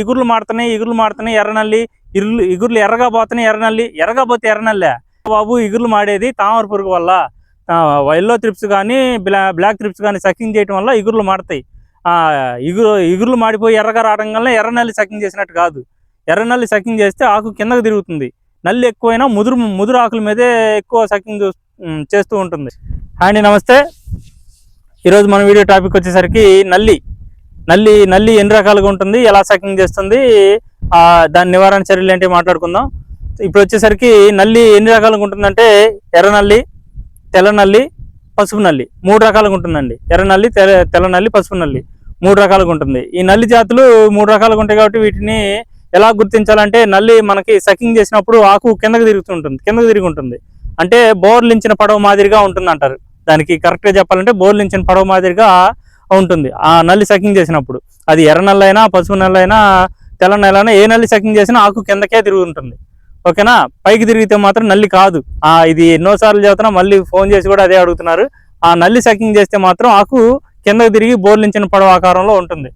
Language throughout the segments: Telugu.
ఇగుర్లు మాడుతున్నాయి ఇగుర్లు మాడుతున్నాయి ఎర్రనల్లి. ఇరులు ఇగుర్లు ఎర్రగా పోతున్నాయి ఎర్రనల్లి. ఎర్రగా పోతే ఎర్రనల్లే. బాబు ఇగుర్లు మాడేది తామర పురుగు వల్ల ఎల్లో త్రిప్స్ కానీ బ్లా బ్లాక్ త్రిప్స్ కానీ సకింగ్ చేయడం వల్ల ఇగుర్లు మాడతాయి ఇగురు ఇగుర్లు మాడిపోయి ఎర్రగా రావడం వల్ల ఎర్రనల్లి సకింగ్ చేసినట్టు కాదు. ఎర్రనల్లి సకింగ్ చేస్తే ఆకు కిందకు తిరుగుతుంది. నల్లి ఎక్కువైనా ముదురు ముదురు ఆకుల మీదే ఎక్కువ సకింగ్ చేస్తూ ఉంటుంది. అండి నమస్తే. ఈరోజు మన వీడియో టాపిక్ వచ్చేసరికి నల్లి. నల్లి నల్లి ఎన్ని రకాలుగా ఉంటుంది ఎలా సకింగ్ చేస్తుంది దాని నివారణ చర్యలు ఏంటి మాట్లాడుకుందాం. ఇప్పుడు వచ్చేసరికి నల్లి ఎన్ని రకాలుగా ఉంటుందంటే ఎర్ర నల్లి తెల్ల నల్లి పసుపు నల్లి మూడు రకాలుగా ఉంటుందండి. ఎర్ర నల్లి తెల్ల నల్లి పసుపు నల్లి మూడు రకాలుగా ఉంటుంది. ఈ నల్లి జాతులు మూడు రకాలుగా ఉంటాయి కాబట్టి వీటిని ఎలా గుర్తించాలంటే నల్లి మనకి సకింగ్ చేసినప్పుడు ఆకు కిందకి తిరుగుతుంటుంది కిందకు తిరిగి ఉంటుంది. అంటే బోర్లించిన పడవ మాదిరిగా ఉంటుంది అంటారు దానికి కరెక్ట్గా చెప్పాలంటే బోర్లించిన పడవ మాదిరిగా ఉంటుంది. ఆ నల్లి సకింగ్ చేసినప్పుడు. అది ఎర్ర నల్లి అయినా పసుపు నల్లి అయినా తెల్ల నల్లి అయినా ఏ నల్లి సకింగ్ చేసినా ఆకు కిందకే తిరుగుతుంటుంది ఓకేనా? పైకి తిరిగితే మాత్రం నల్లి కాదు. ఆ ఇది ఎన్నోసార్లు చెబుతున్నా మళ్ళీ ఫోన్ చేసి కూడా అదే అడుగుతున్నారు. ఆ నల్లి సకింగ్ చేస్తే మాత్రం ఆకు కిందకు తిరిగి బోర్లించిన పడవ ఆకారంలో ఉంటుంది.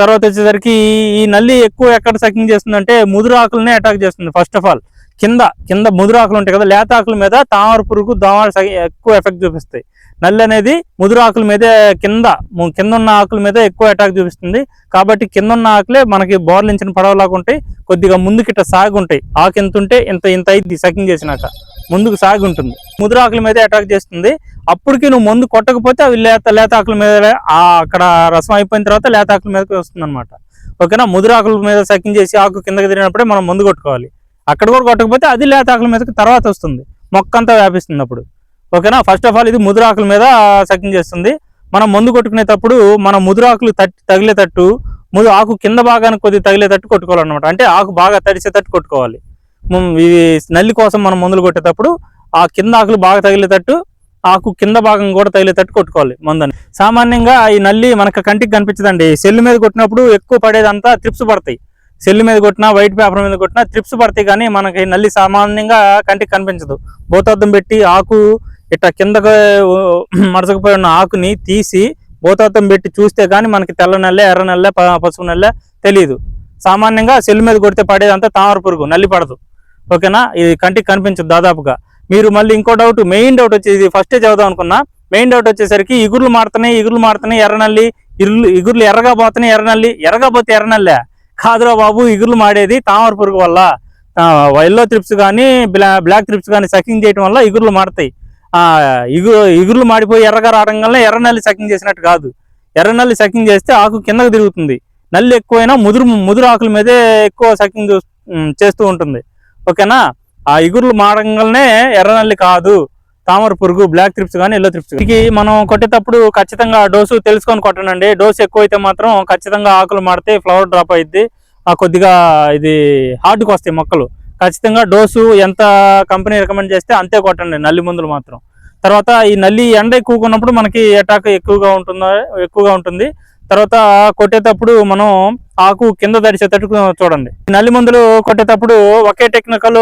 తర్వాత వచ్చేసరికి ఈ నల్లి ఎక్కువ ఎక్కడ సకింగ్ చేస్తుందంటే ముదురు ఆకులనే అటాక్ చేస్తుంది ఫస్ట్ ఆఫ్ ఆల్ కింద కింద ముదురు ఆకులు ఉంటాయి కదా లేత ఆకుల మీద తామర పురుగు దోమలు ఎక్కువ ఎఫెక్ట్ చూపిస్తాయి. నల్లి అనేది ముదురు ఆకుల మీదే కింద కింద ఉన్న ఆకుల మీద ఎక్కువ అటాక్ చూపిస్తుంది. కాబట్టి కింద ఉన్న ఆకులే మనకి బోర్లించిన పడవలాగా ఉంటాయి. కొద్దిగా ముందుకిట సాగు ఉంటాయి. ఆకు ఎంత ఉంటే ఇంత ఇంత అయింది సకింగ్ చేసినాక. ముందుకు సాగి ఉంటుంది. ముదురు ఆకుల మీదే అటాక్ చేస్తుంది. అప్పటికి నువ్వు ముందు కొట్టకపోతే అవి లేత లేత ఆకుల మీద అక్కడ రసం అయిపోయిన తర్వాత లేత ఆకుల మీదకి వస్తుంది అనమాట ఓకేనా? ముదురు ఆకుల మీద సకింగ్ చేసి ఆకు కిందకి తిరిగినప్పుడే మనం ముందు కొట్టుకోవాలి. అక్కడ కూడా కొట్టకపోతే అది లేత ఆకుల మీదకి తర్వాత వస్తుంది. మొక్క అంతా వ్యాపిస్తుంది అప్పుడు. ఓకేనా? ఫస్ట్ ఆఫ్ ఆల్ ఇది ముదురాకుల మీద సకింగ్ చేస్తుంది. మనం మందు కొట్టుకునేటప్పుడు మన ముదురాకులు తట్టి తగిలేటట్టు ముందు ఆకు కింద భాగానికి కొద్దిగా తగిలేటట్టు కొట్టుకోవాలన్నమాట. అంటే ఆకు బాగా తడిసేటట్టు కొట్టుకోవాలి. ఇది నల్లి కోసం మనం మందులు కొట్టేటప్పుడు ఆ కింద ఆకులు బాగా తగిలేటట్టు ఆకు కింద భాగం కూడా తగిలేటట్టు కొట్టుకోవాలి మందని. సామాన్యంగా ఈ నల్లి మనకు కంటికి కనిపించదండి. సెల్లు మీద కొట్టినప్పుడు ఎక్కువ పడేదంతా త్రిప్స్ పడతాయి. సెల్లు మీద కొట్టినా వైట్ పేపర్ మీద కొట్టినా త్రిప్స్ పడతాయి కానీ మనకి నల్లి సామాన్యంగా కంటికి కనిపించదు. భూతద్దం పెట్టి ఆకు ఇట్లా కిందకు మడసకపోయి ఉన్న ఆకుని తీసి భూతద్దం పెట్టి చూస్తే కానీ మనకి తెల్ల నల్లే ఎర్ర నల్లే పసుపు నల్లే తెలియదు సామాన్యంగా సెల్ మీద కొడితే పడేదంతా తామర పురుగు నల్లి పడదు. ఓకేనా? ఇది కంటికి కనిపించదు దాదాపుగా. మీరు మళ్ళీ ఇంకో డౌట్ మెయిన్ డౌట్ వచ్చేది ఫస్టే చదువుదాం అనుకున్నా మెయిన్ డౌట్ వచ్చేసరికి ఇగుర్లు మారుతున్నాయి ఇగుర్లు మారుతున్నాయి ఎర్రనల్లి ఇరులు ఇగుర్లు ఎర్రగా పోతున్నాయి ఎర్రనల్లి ఎర్రగా పోతే ఎర్రనల్లే కాదురా బాబు ఇగుర్లు మాడేది తామర పురుగు వల్ల. ఎల్లో త్రిప్స్ కానీ బ్లా బ్లాక్ త్రిప్స్ కానీ సకింగ్ చేయడం వల్ల ఇగుర్లు మారుతాయి. ఆ ఇగురు ఇగుర్లు మాడిపోయి ఎర్రగా రావడం వల్ల ఎర్రనల్లి సకింగ్ చేసినట్టు కాదు. ఎర్రనల్లి సకింగ్ చేస్తే ఆకు కిందకు తిరుగుతుంది. నల్లి ఎక్కువైనా ముదురు ముదురు ఆకుల మీదే ఎక్కువ సకింగ్ చేస్తూ ఉంటుంది. ఓకేనా? ఆ ఇగుర్లు మాడంగానే ఎర్రనల్లి కాదు. తామర పురుగు బ్లాక్ త్రిప్స్ కానీ ఎల్లో త్రిప్స్ ఇది మనం కొట్టేటప్పుడు ఖచ్చితంగా డోసు తెలుసుకొని కొట్టనండి. డోసు ఎక్కువైతే మాత్రం ఖచ్చితంగా ఆకులు మాడితే ఫ్లవర్ డ్రాప్ అయింది కొద్దిగా ఇది హార్డ్కి వస్తాయి మొక్కలు. ఖచ్చితంగా డోసు ఎంత కంపెనీ రికమెండ్ చేస్తే అంతే కొట్టండి నల్లి మందులు మాత్రం. తర్వాత ఈ నల్లి ఎండ ఎక్కువకున్నప్పుడు మనకి ఎటాక్ ఎక్కువగా ఉంటుందా ఎక్కువగా ఉంటుంది. తర్వాత కొట్టేటప్పుడు మనం ఆకు కింద తడిచేటట్టు చూడండి. ఈ నల్లి మందులు కొట్టేటప్పుడు ఒకే టెక్నికల్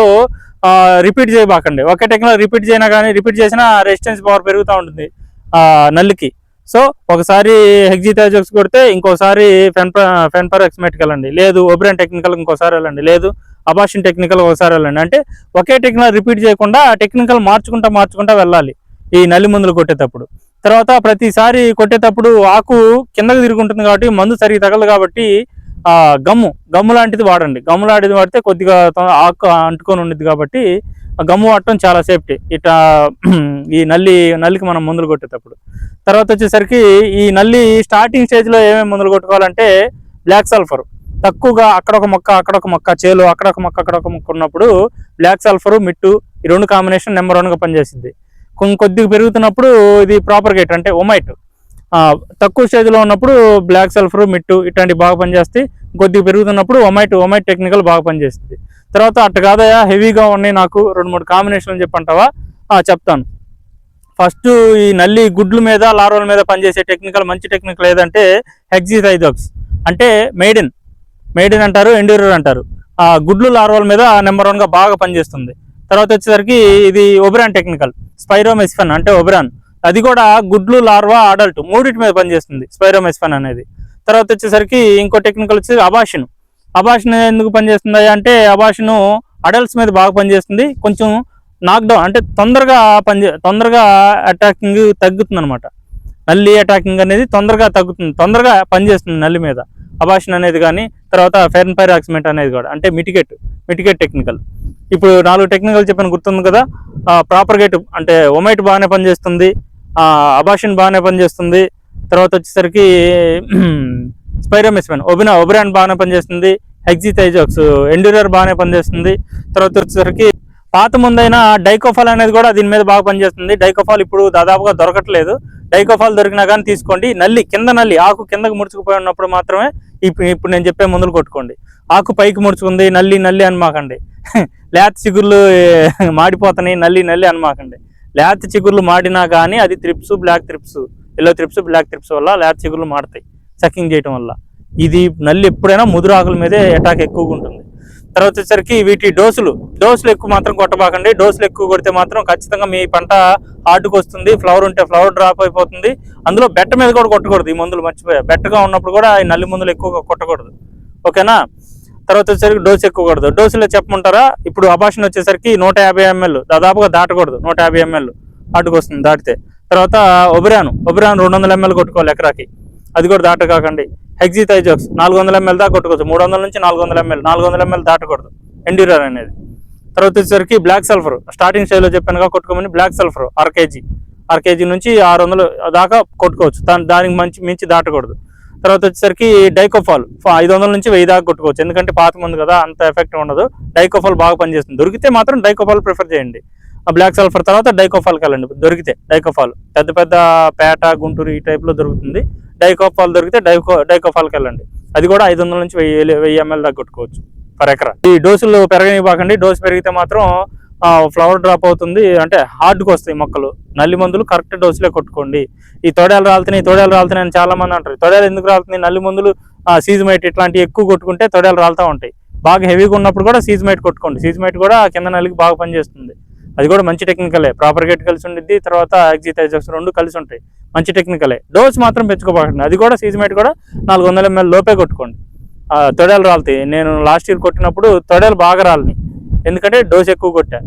రిపీట్ చేయబాకండి. ఒకే టెక్నికల్ రిపీట్ చేయనా కానీ రిపీట్ చేసినా రెసిస్టెన్స్ పవర్ పెరుగుతూ ఉంటుంది నల్లికి. సో ఒకసారి హెగ్జిటాజోక్స్ కొడితే ఇంకోసారి ఫెన్ ఫెన్పర్ ఎక్స్మెట్కి వెళ్ళండి. లేదు ఒబ్రెన్ టెక్నికల్ ఇంకోసారి వెళ్ళండి. లేదు అబాషన్ టెక్నికల్ ఒకసారి వెళ్ళండి. అంటే ఒకే టెక్నికల్ రిపీట్ చేయకుండా టెక్నికల్ మార్చుకుంటా మార్చుకుంటా వెళ్ళాలి ఈ నల్లి మందులు కొట్టేటప్పుడు. తర్వాత ప్రతిసారి కొట్టేటప్పుడు ఆకు కిందకి తిరుగుంటుంది ఉంటుంది కాబట్టి మందు సరిగ్గా తగలదు కాబట్టి గమ్ము గమ్ము లాంటిది వాడండి. గమ్ము లాంటిది వాడితే కొద్దిగా ఆకు అంటుకొని ఉండిద్ది కాబట్టి ఆ గమ్ము వాడటం చాలా సేఫ్టీ. ఇట్లా ఈ నల్లి నల్లికి మనం మందులు కొట్టేటప్పుడు. తర్వాత వచ్చేసరికి ఈ నల్లి స్టార్టింగ్ స్టేజ్లో ఏమేమి మందులు కొట్టుకోవాలంటే బ్లాక్ సల్ఫర్. తక్కువగా అక్కడ ఒక మొక్క అక్కడ ఒక మొక్క చేలు అక్కడ ఒక మొక్క అక్కడ ఒక మొక్క ఉన్నప్పుడు బ్లాక్ సల్ఫర్ మిట్టు ఈ రెండు కాంబినేషన్ నెంబర్ వన్గా పనిచేసింది కొద్దిగా పెరుగుతున్నప్పుడు ఇది ప్రాపర్ గేట్ అంటే ఒమైట్. తక్కువ స్టేజ్లో ఉన్నప్పుడు బ్లాక్ సల్ఫర్ మిట్టు ఇట్లాంటివి బాగా పనిచేస్తాయి. కొద్దిగా పెరుగుతున్నప్పుడు ఒమైట్ ఒమైట్ టెక్నికల్ బాగా పనిచేస్తుంది. తర్వాత అట్ట కాదయా హెవీగా ఉన్నాయి నాకు రెండు మూడు కాంబినేషన్లు చెప్పంటావా చెప్తాను. ఫస్ట్ ఈ నల్లి గుడ్ల మీద లార్వల మీద పనిచేసే టెక్నికల్ మంచి టెక్నికల్ ఏదంటే హెగ్జిథైజోక్స్ అంటే మెయిడిన్ మెయిడిన్ అంటారు ఎండ్యూరర్ అంటారు. ఆ గుడ్లు లార్వల మీద నెంబర్ వన్గా బాగా పనిచేస్తుంది. తర్వాత వచ్చేసరికి ఇది ఒబరాన్ టెక్నికల్ స్పైరోమెస్ఫన్ అంటే ఒబరాన్ అది కూడా గుడ్లు లార్వా అడల్ట్ మూడింటి మీద పనిచేస్తుంది స్పైరోమెస్ఫన్ అనేది. తర్వాత వచ్చేసరికి ఇంకో టెక్నికల్ వచ్చేసి అబాషన్. అబాషన్ ఎందుకు పనిచేస్తుంది అంటే అబాషన్ అడల్ట్స్ మీద బాగా పనిచేస్తుంది కొంచెం నాక్డౌన్ అంటే తొందరగా పనిచే తొందరగా అటాకింగ్ తగ్గుతుంది అనమాట నల్లి అటాకింగ్ అనేది తొందరగా తగ్గుతుంది తొందరగా పనిచేస్తుంది నల్లి మీద. అబాషన్ అనేది కానీ తర్వాత ఫెర్న్ పైరాక్సిమెంట్ అనేది కూడా అంటే మిటికెట్ మిటికేట్ టెక్నికల్ ఇప్పుడు నాలుగు టెక్నికల్ చెప్పాను గుర్తుంది కదా ప్రాపర్ గేట్ అంటే ఒమైట్ బాగానే పనిచేస్తుంది అబాషన్ బాగానే పనిచేస్తుంది. తర్వాత వచ్చేసరికి స్పైరోమిస్మెన్ ఒబినా ఒబిరాన్ బాగానే పనిచేస్తుంది. హెగ్జిథైజాక్స్ ఎండ్యూరర్ బాగానే పనిచేస్తుంది. తర్వాత వచ్చేసరికి పాత ముందైన డైకోఫాల్ అనేది కూడా దీని మీద బాగా పనిచేస్తుంది. డైకోఫాల్ ఇప్పుడు దాదాపుగా దొరకట్లేదు. డైకోఫాల్ దొరికినా కానీ తీసుకోండి. నల్లి కింద నల్లి ఆకు కిందకు ముడుచుకుపోయి ఉన్నప్పుడు మాత్రమే ఇప్పుడు ఇప్పుడు నేను చెప్పే మందులు కొట్టుకోండి. ఆకు పైకి ముడుచుకుంది నల్లి నల్లి అని మాకండి. లేత చిగుర్లు మాడిపోతున్నాయి నల్లి నల్లి అని మాకండి. లేత చిగుర్లు మాడినా కానీ అది thrips black thrips yellow thrips black thrips వల్ల లేత చిగుర్లు మాడతాయి సకింగ్ చేయటం వల్ల. ఇది నల్లి ఎప్పుడైనా ముదురు ఆకుల మీదే అటాక్ ఎక్కువగా ఉంటుంది. తర్వాత వచ్చేసరికి వీటి డోసులు. డోసులు ఎక్కువ మాత్రం కొట్టబాకండి. డోసులు ఎక్కువ కొడితే మాత్రం ఖచ్చితంగా మీ పంట హార్డ్కి వస్తుంది ఫ్లవర్ ఉంటే ఫ్లవర్ డ్రాప్ అయిపోతుంది. అందులో బెట్ట మీద కూడా కొట్టకూడదు ఈ మందులు మర్చిపోయా. బెట్టగా ఉన్నప్పుడు కూడా ఈ నల్లి మందులు ఎక్కువగా కొట్టకూడదు. ఓకేనా? తర్వాత వచ్చేసరికి డోస్ ఎక్కువ కూడదు. డోసులో చెప్పమంటారా? ఇప్పుడు అభాషణ వచ్చేసరికి నూట యాభై ఎంఎల్ దాదాపుగా దాటకూడదు నూట యాభై ఎంఎల్ హార్ట్కి వస్తుంది దాటితే. తర్వాత ఒబిరాను ఒబిరాను రెండు వందల ఎంఎల్ కొట్టుకోవాలి ఎకరాకి. అది కూడా దాటకాకండి. హెగ్జిథైజాక్స్ నాలుగు వందల ఎంఎల్ దాకా కొట్టుకోవచ్చు. మూడు వందల నుంచి నాలుగు వందల ఎంఎల్ నాలుగు వందల ఎంఎల్ దాటకూడదు. ఎండ్యూరర్ అనేది. తర్వాత వచ్చేసరికి బ్లాక్ సల్ఫర్ స్టార్టింగ్ స్టేజ్లో చెప్పానుగా కొట్టుకోమని బ్లాక్ సల్ఫర్ అర కేజీ అర కేజీ నుంచి ఆరు వందలు దాకా కొట్టుకోవచ్చు. దాని దానికి మంచి మించి దాటకూడదు. తర్వాత వచ్చేసరికి డైకోఫాల్. ఐదు వందల నుంచి వెయ్యి దాకా కొట్టుకోవచ్చు. ఎందుకంటే పాత మందు కదా అంత ఎఫెక్ట్ ఉండదు. డైకోఫాల్ బాగా పనిచేస్తుంది. దొరికితే మాత్రం డైకోఫాల్ ప్రిఫర్ చేయండి. ఆ బ్లాక్ సల్ఫర్ తర్వాత డైకోఫాల్కి వెళ్ళండి. దొరికితే డైకోఫాల్. పెద్ద పెద్ద పేట గుంటూరు ఈ టైప్లో దొరుకుతుంది. డైకోఫాల్ దొరికితే డైకో డైకోఫాల్కి వెళ్ళండి. అది కూడా ఐదు వందల నుంచి వెయ్యి వెయ్యి ఎంఎల్ దాకా కొట్టుకోవచ్చు. పర్ ఎకరా. ఈ డోసులు పెరగనివ్వకండి. డోసు పెరిగితే మాత్రం ఫ్లవర్ డ్రాప్ అవుతుంది. అంటే హార్డ్కి వస్తాయి మొక్కలు. నల్లి మందులు కరెక్ట్ డోసులే కొట్టుకోండి. ఈ తొడేలు రాలుతున్నాయి తొడేలు రాలుతున్నాయి అని చాలా మంది అంటారు. తొడేలు ఎందుకు రాలుతున్నాయి? నల్లి మందులు సీజమైట్ ఇట్లాంటివి ఎక్కువ కొట్టుకుంటే తొడేలు రాలుతూ ఉంటాయి. బాగా హెవీగా ఉన్నప్పుడు కూడా సీజమైట్ కొట్టుకోండి. సీజమైట్ కూడా కింద నల్లికి బాగా పనిచేస్తుంది. అది కూడా మంచి టెక్నికలే ప్రాపర్ గేట్ కలిసి ఉండిద్ది తర్వాత ఎగ్జిటైజర్స్ రెండు కలిసి ఉంటాయి. మంచి టెక్నికలే డోస్ మాత్రం పెంచుకోబాకండి అది కూడా సీజమైట్ కూడా నాలుగు వందల ఎంఎల్ లోపే కొట్టుకోండి. ఆ, తొడేలు రాలుతాయి. నేను లాస్ట్ ఇయర్ కొట్టినప్పుడు తొడేలు బాగా రాలినాయి. ఎందుకంటే డోస్ ఎక్కువ కొట్టా.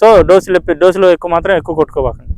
సో డోసులు డోసులు ఎక్కువ మాత్రం ఎక్కువ కొట్టుకోబాకండి.